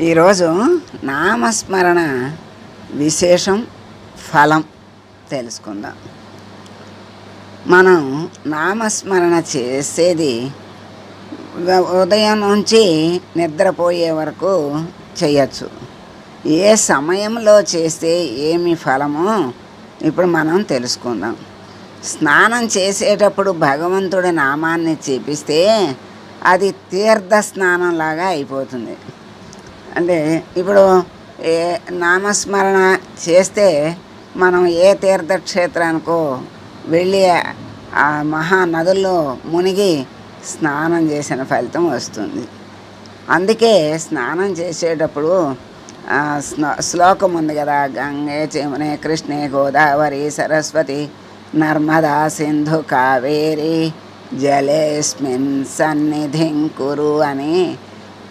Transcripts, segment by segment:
ఈరోజు నామస్మరణ విశేషం ఫలం తెలుసుకుందాం. మనం నామస్మరణ చేసేది ఉదయం నుంచి నిద్రపోయే వరకు చేయొచ్చు. ఏ సమయంలో చేస్తే ఏమి ఫలమో ఇప్పుడు మనం తెలుసుకుందాం. స్నానం చేసేటప్పుడు భగవంతుడి నామాన్ని చేపిస్తే అది తీర్థ స్నానంలాగా అయిపోతుంది. అంటే ఇప్పుడు ఏ నామస్మరణ చేస్తే మనం ఏ తీర్థక్షేత్రానికో వెళ్ళి ఆ మహా నదుల్లో మునిగి స్నానం చేసిన ఫలితం వస్తుంది. అందుకే స్నానం చేసేటప్పుడు శ్లోకం ఉంది కదా గంగే చమునే కృష్ణే గోదావరి సరస్వతి నర్మదా సింధు కావేరి జలేస్మిన్ సన్నిధిం కురు అని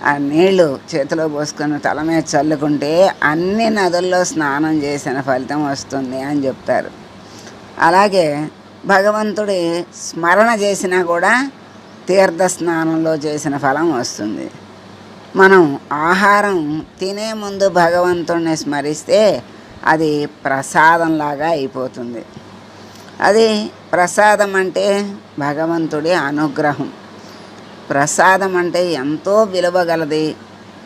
ఆ నీళ్ళు చేతిలో పోసుకొని తల మీద చల్లుకుంటే అన్ని నదుల్లో స్నానం చేసిన ఫలితం వస్తుంది అని చెప్తారు అలాగే భగవంతుడి స్మరణ చేసినా కూడా తీర్థ స్నానంలో చేసిన ఫలం వస్తుంది. మనం ఆహారం తినే ముందు భగవంతుడిని స్మరిస్తే అది ప్రసాదంలాగా అయిపోతుంది. అది ప్రసాదం అంటే భగవంతుడి అనుగ్రహం. ప్రసాదం అంటే ఎంతో విలువగలది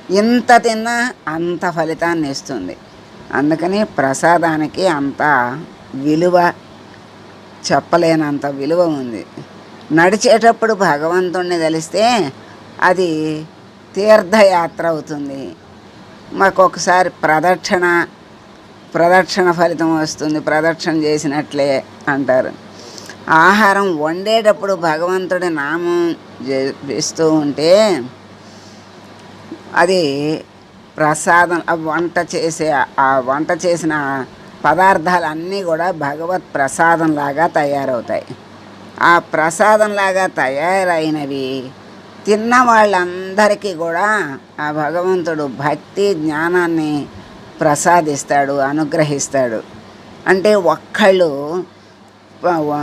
ఇంత తిన్నా అంత ఫలితాన్ని ఇస్తుంది. అందుకని ప్రసాదానికి అంత విలువ చెప్పలేనంత విలువ ఉంది. నడిచేటప్పుడు భగవంతుణ్ణి తెలిస్తే అది తీర్థయాత్ర అవుతుంది. మాకు ఒకసారి ప్రదక్షిణ ప్రదక్షిణ ఫలితం వస్తుంది. ప్రదక్షిణ చేసినట్లే అంటారు. ఆహారం వండేటప్పుడు భగవంతుడి నామం జపిస్తూ ఉంటే అది ప్రసాదం వంట చేసే ఆ వంట చేసిన పదార్థాలన్నీ కూడా భగవత్ ప్రసాదంలాగా తయారవుతాయి. ఆ ప్రసాదంలాగా తయారైనవి తిన్న వాళ్ళందరికీ కూడా ఆ భగవంతుడు భక్తి జ్ఞానాన్ని ప్రసాదిస్తాడు అనుగ్రహిస్తాడు. అంటే ఒక్కళ్ళు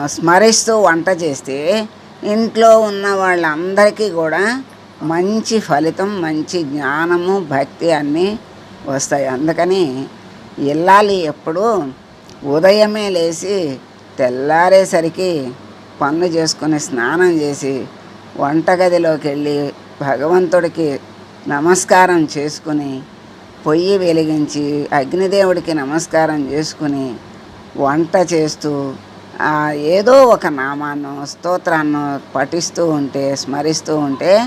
స్మరిస్తూ వంట చేస్తే ఇంట్లో ఉన్న వాళ్ళందరికీ కూడా మంచి ఫలితం మంచి జ్ఞానము భక్తి అన్నీ వస్తాయి. అందుకని ఇల్లాలి ఎప్పుడు. ఉదయమే లేచి తెల్లారేసరికి పనులు చేసుకుని స్నానం చేసి వంటగదిలోకి వెళ్ళి భగవంతుడికి నమస్కారం చేసుకుని పొయ్యి వెలిగించి అగ్నిదేవుడికి నమస్కారం చేసుకుని వంట చేస్తూ ఏదో ఒక నామాన్నో స్తోత్రాన్ని పఠిస్తూ ఉంటే స్మరిస్తూ ఉంటే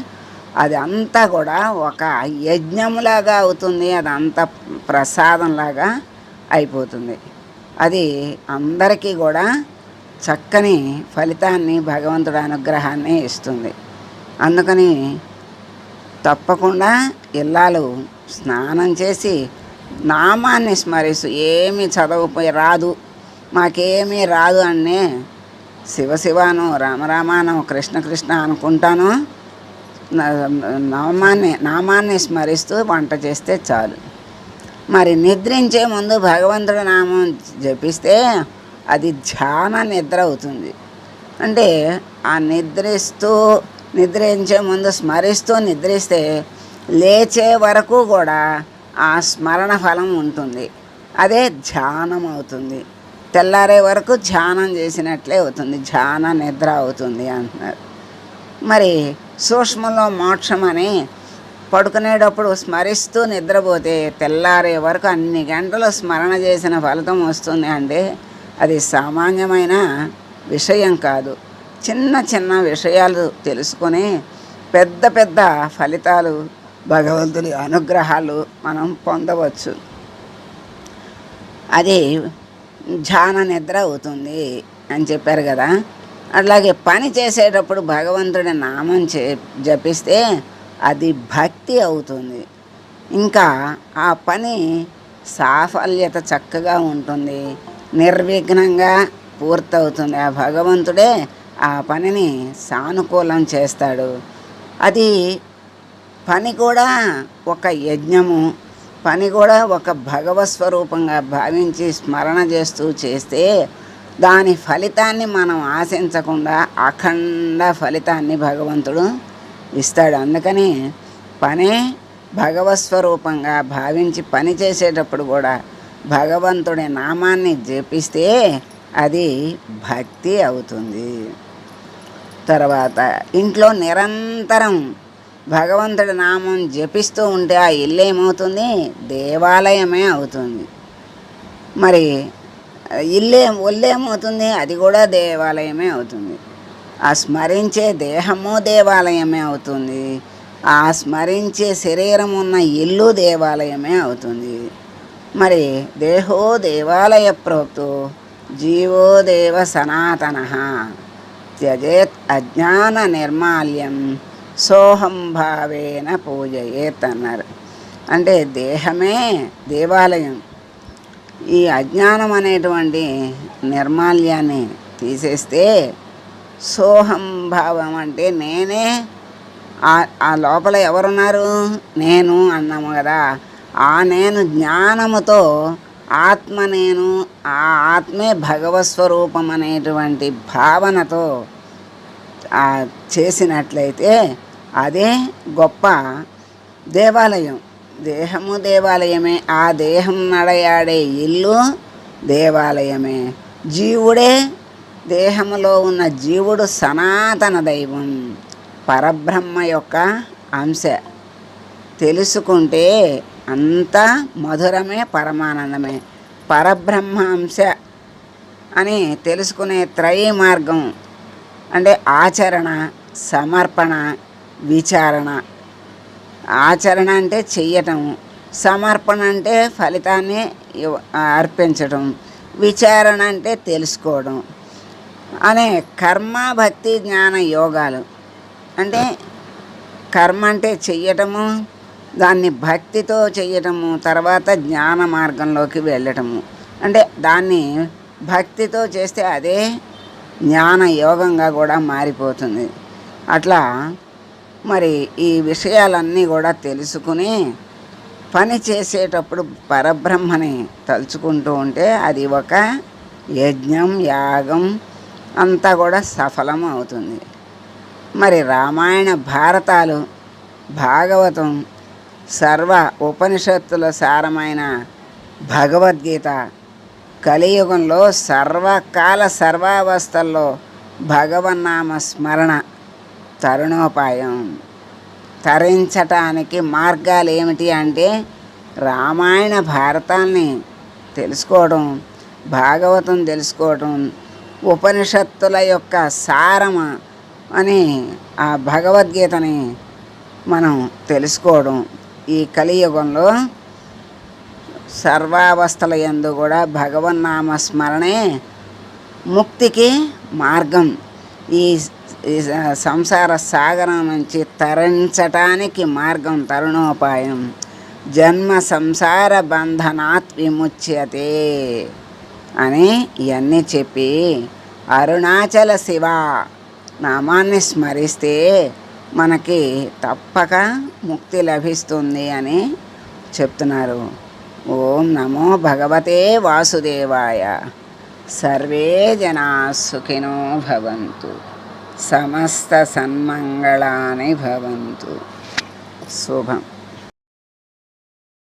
అది అంతా కూడా ఒక యజ్ఞములాగా అవుతుంది అది అంత ప్రసాదంలాగా అయిపోతుంది. అది అందరికీ కూడా చక్కని ఫలితాన్ని భగవంతుడి అనుగ్రహాన్ని ఇస్తుంది. అందుకని తప్పకుండా ఇల్లాలు స్నానం చేసి నామాన్ని స్మరిస్తూ ఏమి చదవపోయి రాదు. మాకేమీ రాదు అన్ని. శివశివాను రామరామాను కృష్ణ కృష్ణ అనుకుంటాను. నామాన్ని నామాన్ని స్మరిస్తూ వంట చేస్తే చాలు. మరి నిద్రించే ముందు భగవంతుడి నామం జపిస్తే అది ధ్యాన నిద్ర అవుతుంది. అంటే ఆ నిద్రిస్తూ నిద్రించే ముందు స్మరిస్తూ నిద్రిస్తే లేచే వరకు కూడా ఆ స్మరణ ఫలం ఉంటుంది. అదే ధ్యానం అవుతుంది. తెల్లారే వరకు ధ్యానం చేసినట్లే అవుతుంది. ధ్యాన నిద్ర అవుతుంది అంటున్నారు. మరి సూక్ష్మంలో మోక్షం అని పడుకునేటప్పుడు స్మరిస్తూ నిద్రపోతే తెల్లారే వరకు అన్ని గంటలు స్మరణ చేసిన ఫలితం వస్తుంది అంటే అది సామాన్యమైన విషయం కాదు. చిన్న చిన్న విషయాలు తెలుసుకొని పెద్ద పెద్ద ఫలితాలు భగవంతుని అనుగ్రహాలు మనం పొందవచ్చు. అది ధ్యాన నిద్ర అవుతుంది అని చెప్పారు కదా. అట్లాగే పని చేసేటప్పుడు భగవంతుడి నామం చే జపిస్తే అది భక్తి అవుతుంది. ఇంకా ఆ పని సాఫల్యత చక్కగా ఉంటుంది. నిర్విఘ్నంగా పూర్తవుతుంది. ఆ భగవంతుడే ఆ పనిని సానుకూలం చేస్తాడు. అది పని కూడా ఒక యజ్ఞము పని కూడా ఒక భగవత్ స్వరూపంగా భావించి స్మరణ చేస్తూ చేస్తే దాని ఫలితాన్ని మనం ఆశించకుండా అఖండ ఫలితాన్ని భగవంతుడు ఇస్తాడు. అందుకని పనే భగవత్ స్వరూపంగా భావించి పని చేసేటప్పుడు కూడా భగవంతుడి నామాన్ని జపిస్తే అది భక్తి అవుతుంది. తర్వాత ఇంట్లో నిరంతరం భగవంతుడి నామం జపిస్తూ ఉంటే ఆ ఇల్లు ఏమవుతుంది? దేవాలయమే అవుతుంది. మరి ఇల్లే ఒళ్ళేమవుతుంది అది కూడా దేవాలయమే అవుతుంది. ఆ స్మరించే దేహము దేవాలయమే అవుతుంది. ఆ స్మరించే శరీరం ఉన్న ఇల్లు దేవాలయమే అవుతుంది. మరి దేహో దేవాలయ ప్రోక్తో జీవో దేవ సనాతన త్యజేత్ అజ్ఞాన నిర్మాల్యం సోహం భావేన పూజయేత్ అన్నారు అంటే దేహమే దేవాలయం. ఈ అజ్ఞానం అనేటువంటి నిర్మాల్యాన్ని తీసేస్తే సోహం భావం అంటే నేనే. ఆ- ఆ లోపల ఎవరున్నారు? నేను అన్నాము కదా. ఆ నేను జ్ఞానముతో ఆత్మ నేను. ఆ ఆత్మే భగవత్ స్వరూపం అనేటువంటి భావనతో చేసినట్లయితే అదే గొప్ప దేవాలయం. దేహము దేవాలయమే ఆ దేహం నడయాడే ఇల్లు దేవాలయమే. జీవుడే దేహములో ఉన్న జీవుడు సనాతన దైవం పరబ్రహ్మ యొక్క అంశ. తెలుసుకుంటే అంతా మధురమే పరమానందమే. పరబ్రహ్మ అంశ అని తెలుసుకునే త్రయీ మార్గం అంటే ఆచరణ సమర్పణ విచారణ. ఆచరణ అంటే చెయ్యటం సమర్పణ అంటే ఫలితాన్ని అర్పించడం అర్పించటం విచారణ అంటే తెలుసుకోవడం అనే కర్మ భక్తి జ్ఞాన యోగాలు. అంటే కర్మ అంటే చెయ్యటము దాన్ని భక్తితో చెయ్యటము తర్వాత జ్ఞాన మార్గంలోకి వెళ్ళటము. అంటే దాన్ని భక్తితో చేస్తే అదే జ్ఞాన యోగంగా కూడా మారిపోతుంది. అట్లా మరి ఈ విషయాలన్నీ కూడా తెలుసుకుని పని చేసేటప్పుడు పరబ్రహ్మని తలుచుకుంటూ ఉంటే అది ఒక యజ్ఞం యాగం అంతా కూడా సఫలం అవుతుంది. మరి రామాయణ భారతాలు భాగవతం సర్వ ఉపనిషత్తుల సారమైన భగవద్గీత కలియుగంలో సర్వకాల సర్వావస్థల్లో భగవన్నామ స్మరణ తరుణోపాయం. తరించటానికి మార్గాలు ఏమిటి అంటే రామాయణ భారతాల్ని తెలుసుకోవడం భాగవతం తెలుసుకోవడం ఉపనిషత్తుల యొక్క సారమ అని ఆ భగవద్గీతని మనం తెలుసుకోవడం. ఈ కలియుగంలో సర్వావస్థల యందు కూడా భగవన్నామ స్మరణే ముక్తికి మార్గం. ఈ సంసార సాగరం నుంచి తరించటానికి మార్గం తరుణోపాయం. జన్మ సంసార బంధనాత్ విముచ్యతే అని ఇవన్నీ చెప్పి అరుణాచల శివ నామాన్ని స్మరిస్తే మనకి తప్పక ముక్తి లభిస్తుంది అని చెప్తున్నారు. ఓం నమో భగవతే వాసుదేవాయ. సర్వే జనా సుఖినో భవంతు. సమస్త సన్మంగళాని భవంతు. శుభం.